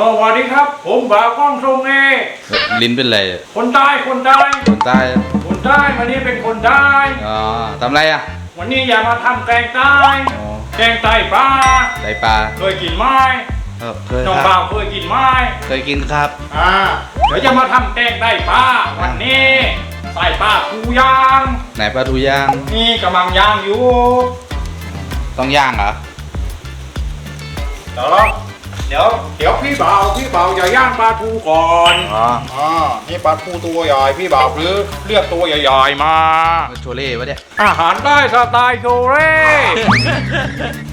ผมบ่าวกล้องทรงเอเอ้ยลิ้นเป็นไรคนใต้คนใต้คนใต้คนใต้วันนี้เป็นคนใต้อ๋อทำไรอะวันนี้อย่ามาทำแกงใต้อ๋อแกงใต้ปลาไตปลาเคยกินไหมเออเคยน้องคบ่ารับ วเคยกินไหมเคยกินครับ อ่าเดี๋ยวจะมาทำแกงใต้ปลาวันนี้ใส่ปลาทูย่างไหนปลาทูย่างนี่กำลังย่างอยู่ต้องย่างเหรอ เดี๋ยวเรา เดี๋ยวเดี๋ยวพี่บ่าวพี่บ่าวจะย่างปลาทูก่อนอ๋ออ่านี่ปลาทูตัวใหญ่พี่บ่าวหรือเลือกตัวใหญ่ๆมา โชเล่วะเนี่ยอาหารใต้สไตล์โชเร่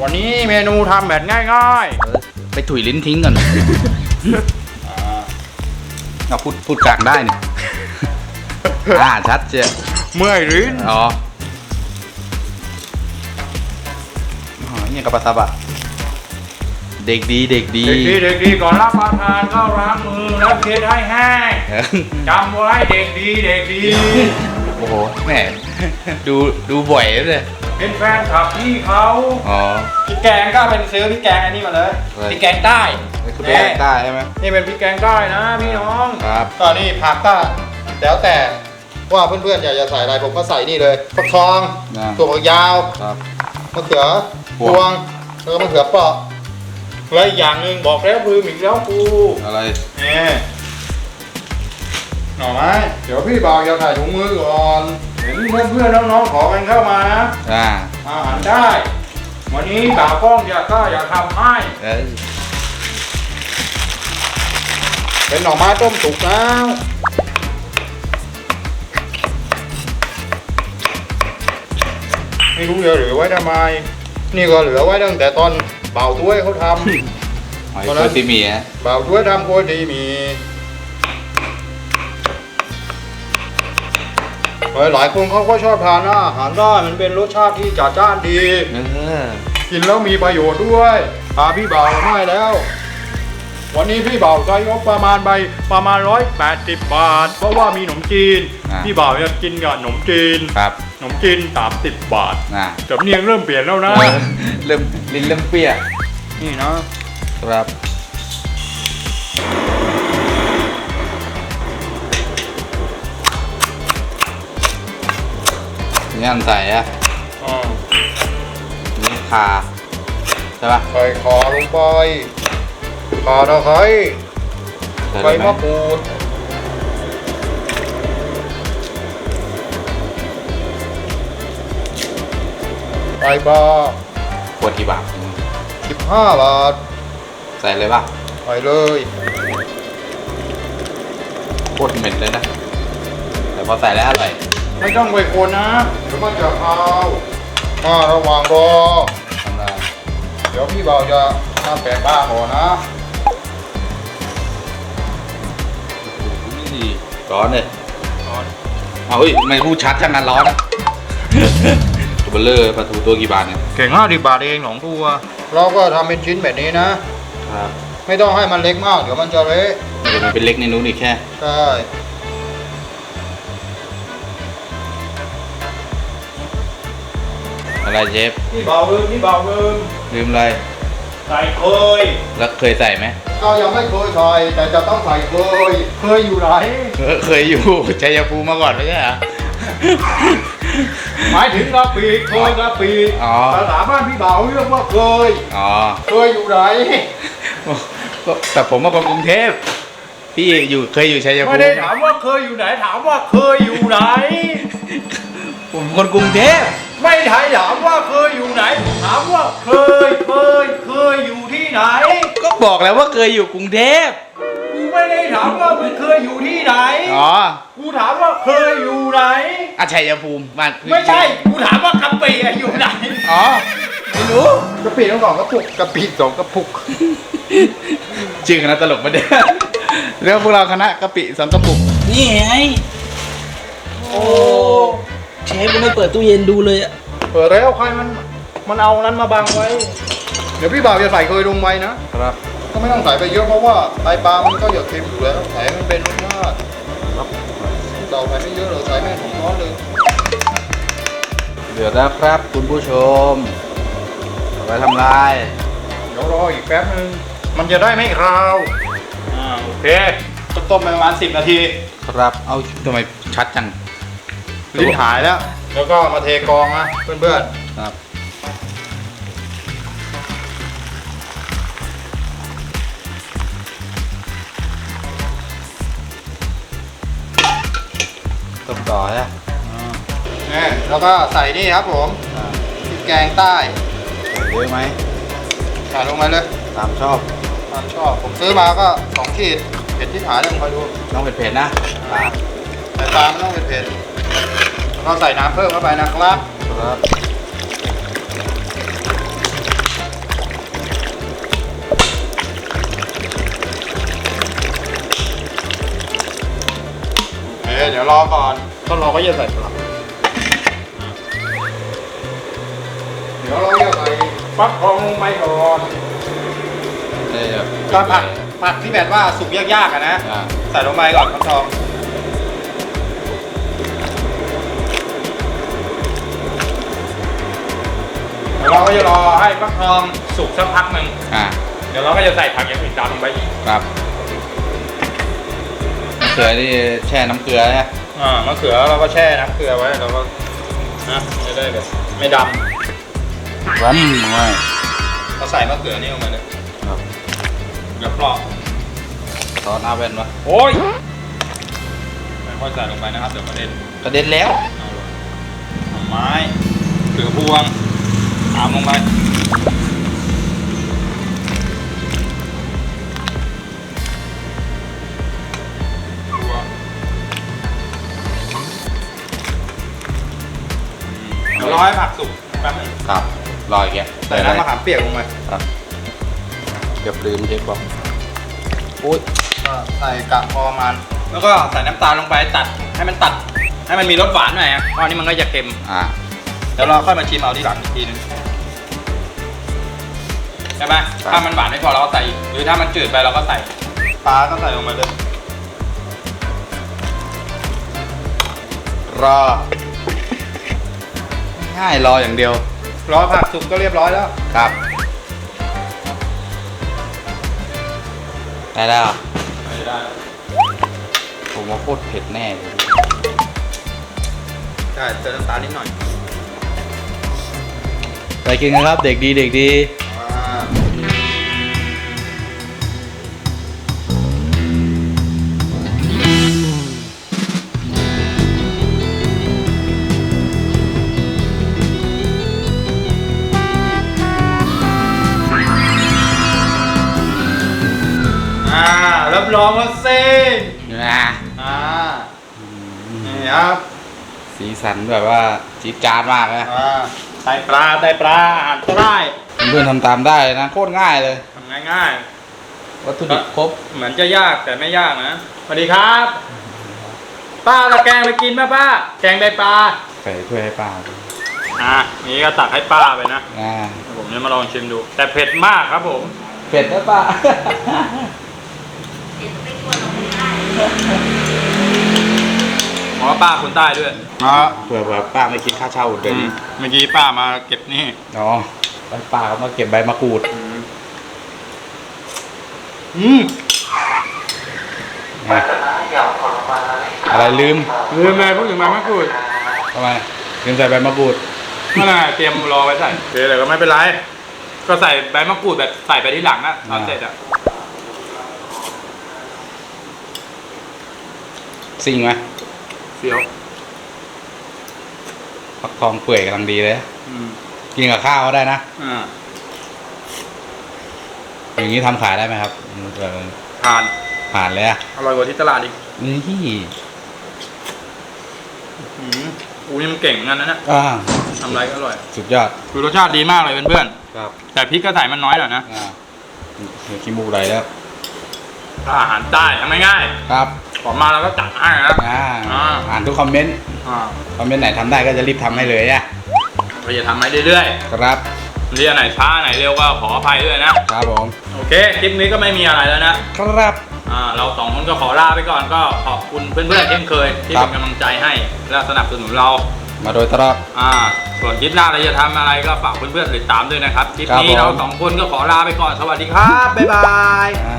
วันนี้เมนูทำแบบง่ายเออไปถุยลิ้นทิ้งก่อนๆอ่าเอาพูดพูดกลางได้นี่ อ่าชัดเจียเมื่อยลิ้นอ๋ออ๋อนี่กับปลาซับอะ เด็กดีเด็กดี เด็กดีเด็กดีก่อนรับประทานก็ล้างมือแล้วเช็ดให้แห้งเออจำไว้เด็กดีเด็กดี โอ้โหแหมดูดูบ่อยเลยเป็นแฟนคลับพี่เขาอ๋อพี่แกงก็เป็นซื้อพี่แกงอันนี้มาเลยเฮ้ยพี่แกงใต้นี่คือเป็นใต้ใช่ไหมนี่เป็นพี่แกงใต้นะพี่น้องครับก็นี่ผักก็แล้วแต่ว่าเพื่อนๆอยากจะใส่อะไรผมก็ใส่นี่เลยฟักทองนะถั่วฝักยาวครับมะเขือพพวงวงแล้วก็มะเขือเปราะ และอีกอย่างหนึ่งบอกแล้วลืมอีกแล้วกูอะไรนี่หน่อไม้เดี๋ยวพี่บอกจะใส่ถุงมือก่อนเห็นเพื่อนเพื่อนๆน้องๆขอกันเข้ามานะอ่าอาหารได้ วันนี้บ่าวกล้องอยากก็อยากทำให้ เอ้ยเป็นหน่อไม้ต้มสุกนะไม่รู้จะเหลือไว้ทำไม นี่ก็เหลือไว้ตั้งแต่ตอน เบาถ้วยเขาทหอยตอนนั้โคนติมีอะำเบาถ้วยทำโกยดีมีหลายหลายคนเขาก็ชอบทานนะอาหารได้มันเป็นรสชาติที่จัดจ้านดี เออ กินแล้วมีประโยชน์ด้วยพาพี่เบาให้แล้ว วันนี้พี่เบาใช้งบประมาณไปประมาณร้อยแปดสิบบาท เพราะว่ามีขนมจีนพี่เบาจะกินกับขนมจีนครับขนมจีนสามสิบบาทอ่าสำเนียงเริ่มเปลี่ยนแล้วนะเออเริ่มลิ้นเริ่มเปรี้ยนี่นะ ครับนี่อันใส่อะอ่านี่คาใช่ปะ ใส่คอลงไป ข่าตะไคร้ใส่ใบได้ไหมมะกรูดใบปลาขวดกี่บาทสิบห้าบาท ใส่เลยปะใส่เลยโคตรเหม็นเลยนะ แต่พอใส่แล้วอร่อย ไม่ต้องไปคนนะเดี๋ยวมันจะคาวมาระหว่างรอทำได้เดี๋ยวพี่เบาจะทำแปะบ้าก่อนนะ ร้อนเลยเอาเฮ้ยไม่พูดชัดช่างงานร้อนนะตัวเบลเลอร์ปลาทูตัวกี่บาทเนี่ยเก่งห้าสิบบาทเองสองตัวเราก็ทำเป็นชิ้นแบบนี้นะ ครับไม่ต้องให้มันเล็กมาก เดี๋ยวมันจะเละเดี๋ยวมันเป็นเล็กในนู้นอีกแค่ ใช่อะไรเชฟพี่เบาลืมพี่เบาลืมลืมอะไร ใส่เคยแล้วเคยใส่ไหมก็ยังไม่เคยใส่แต่จะต้องใส่เคยเคยอยู่ไหนเออเคยอยู่ชัยภูมิมาก่อนไม่ใช่เหรอ หมายถึงกะปิเคยกะปิอ๋อ ภาษาบ้านพี่เบาเรียกว่าเคยอ๋อเคยอยู่ไหนก็แต่ผมมาคนกรุงเทพพี่อยู่เคยอยู่ชัยภูไม่มิได้ถามว่าเคยอยู่ไหนถามว่าเคยอยู่ไหน ผมคนกรุงเทพ ไม่ใช่ถามว่าเคยอยู่ไหน ถามว่าเคยเคยเคยอยู่ที่ไหน ก็บอกแล้วว่าเคยอยู่กรุงเทพกูไม่ได้ถามว่ามึงเคยอยู่ที่ไหน อ๋อกูถามว่าเคยอยู่ไหน อาชัยภูมิบ้านไม่ใช่ กูถามว่ากะปิอะอยู่ไหน อ๋อไม่รู้กะปิต้องสองกระปุกกะปิสองกระปุกชื่อคณะตลกมาเด้อเรื่องพวกเราคณะกะปิสองกระปุกนี่ไงโอ้ เชฟก็ไม่เปิดตู้เย็นดูเลยอะเปิดแล้วใครมันมันเอานั้นมาบังไว้ เดี๋ยวพี่บ่าวจะใส่เคยลงไปนะครับ ก็ไม่ต้องใส่ไปเยอะเพราะว่าไตปลามันก็อย่าเค็มอยู่แล้วใส่ให้มันเป็นรสชาติพี่บ่าวใส่ไม่เยอะเลยใส่แม่ของน้อนเลยเดี๋ยวนะครับคุณผู้ชมเอาไปทำลาย เดี๋ยวรออีกแป๊บนึงมันจะได้ไม่คาวอ่าาโอเคก็ต้มไปประมาณ10 นาที ครับเอาทำไมชัดจัง ลิ้นหายแล้ว แล้วก็มาเทกรองนะเพื่อนครับ ต้มต่อใช่ไหมๆนี่แล้วก็ใส่นี่ครับผมอ่าพริกแกงใต้ใส่เยอะไหมใส่ลงมาเลย ตามชอบ ตามชอบ ผมซื้อมาก็2ขีด เผ็ดที่หายเลยคอยดูต้องเผ็ดๆนะปลาใส่ปลาไม่ต้องเผ็ดๆ แล้วก็ใส่น้ำเพิ่มเข้าไปนะครับครับเอ๊ะเดี๋ยวรอก่อนต้นรอก็จะใส่ปลาเดี๋ยวเราจะใส่ฟักทองลงไปก่อนได้แบบก็ผักผักที่แบบว่าสุกยากๆอะนะ อ่า ใส่ลงไปก่อนฟักทอง ดี๋ยวเราก็จะรอให้ฟักทองสุกสักพักหนึ่งอ่าเดี๋ยวเราก็จะใส่ผักอย่างอื่นตามลงไปอีกครับเกลือนี่แช่น้ำเกลือนะอ่ามะเขือเราก็แช่น้ำเกลือไว้เราก็นะจะได้แบบไม่ดร้อนไว้ำเราใส่มะเขือนี่ลงไปเลยครับเดี๋ยวปลอกซอสอาเวนวะโอ้ยไม่ค่อยใส่ลงไปนะครับเดี๋ยวประเด็นกระเด็นแล้วเอาเลยหน่อไม้เกลือพวง ตามลงไปพวงเดี๋ยวรอให้ผักสุกแป๊บนึงครับรออีกแกใส่น้ำมะขามเปียกลงไปครับเกือบลืมเช็คบอกโอ้ยก็ใส่กะพอประมาณแล้วก็ใส่น้ำตาลลงไปตัดให้มันตัด ให้มันมีรสหวานหน่อยอะเพราะอันนี้มันก็จะเค็ม อ่า เดี๋ยวเราค่อยมาชิมเอาที่หลังอีกทีนึง ใช่ไหมถ้ามันหวานไม่พอเราก็ใส่อีกหรือถ้ามันจืดไปเราก็ใส่ปลาก็ใส่ลงมาเลย รอ ง่ายรออย่างเดียว รอผักสุกก็เรียบร้อยแล้วครับ ได้แล้วไม่ได้ผมว่าโคตรเผ็ดแน่เลยใช่เติมน้ำตาลนิดหน่อย ไปกินกันครับ เด็กดีเด็กดี รับรองว่าเส้นนะอ่านี่ครับสีสันแบบว่าจี๊ดจ๊าดมากนะอ่าไตปลาไตปลาอาหารใต้เพื่อนๆทำตามได้เลยนะโคตรง่ายเลยทำง่ายวัตถุดิบครบๆเหมือนจะยากแต่ไม่ยากนะสวัสดีครับ ป้าตะแกงไปกินไหมป้า แกงไตปลาใส่ถ้วยให้ป้าดูอ่านี่ก็ตักให้ป้าไปนะอ่าเดี๋ยวผมจะมาลองชิมดู แต่เผ็ดมากครับผม เผ็ดนะป้า เพราะว่าป้าคนใต้ด้วยอ่าเผื่อแบบป้าไม่คิดค่าเช่าเดือนนี้เมื่อกี้ป้ามาเก็บนี่อ๋อแล้วป้าเขามาเก็บใบมะกรูด อืมนะอะไรลืมลืมเลยพูดถึงใบมะกรูดทำไมลืมใส่ใบมะกรูดนั่นแหละเตรียมรอไว้ใส่โอเคแต่ก็ไม่เป็นไร ก็ใส่ใบมะกรูดแบบใส่ไปที่หลังนะตอนเสร็จอะ ซิงไหมเฟี้ยวฟักทองเปื่อยกำลังดีเลย อืมกินกับข้าวก็ได้นะ อ่าอย่างนี้ทำขายได้ไหมครับเออทานผ่านเลยอะอร่อยกว่าที่ตลาดอีกนี่อืมอูนี่มันเก่งเหมือนกันนะเนี่ยอ่าทำอะไรก็อร่อย สุดยอด คือรสชาติดีมากเลยเพื่อนครับ ๆแต่พริกก็ใส่มันน้อยหน่อยนะอ่าเดี๋ยวขี้มูกไหลแล้วถ้าอาหารใต้ทำง่ายครับๆ ขอมาเราก็จัดให้นะ อ่าอ่า อ่านทุกคอมเมนต์ อ่าคอมเมนต์ไหนทำได้ก็จะรีบทำให้เลยอะเราจะทำให้เรื่อยครับๆเรียนไหนช้าไหนเร็วก็ขออภัยด้วยนะ ครับผมโอเค คลิปนี้ก็ไม่มีอะไรแล้วนะ ครับ อ่าเราสองคนก็ขอลาไปก่อนก็ขอบคุณเพื่อนๆเช่นเคย ที่ครัเป็บนกำลังใจให้และสนับสนุนเรา มาโดยตลอด อ่า ส่วนคลิปหน้าเราจะทำอะไรก็ฝากเพื่อนๆติดตามด้วยนะครับ คลิปครับนี้ผม เราสองคนก็ขอลาไปก่อน สวัสดีครับ บ๊ายบาย อ่า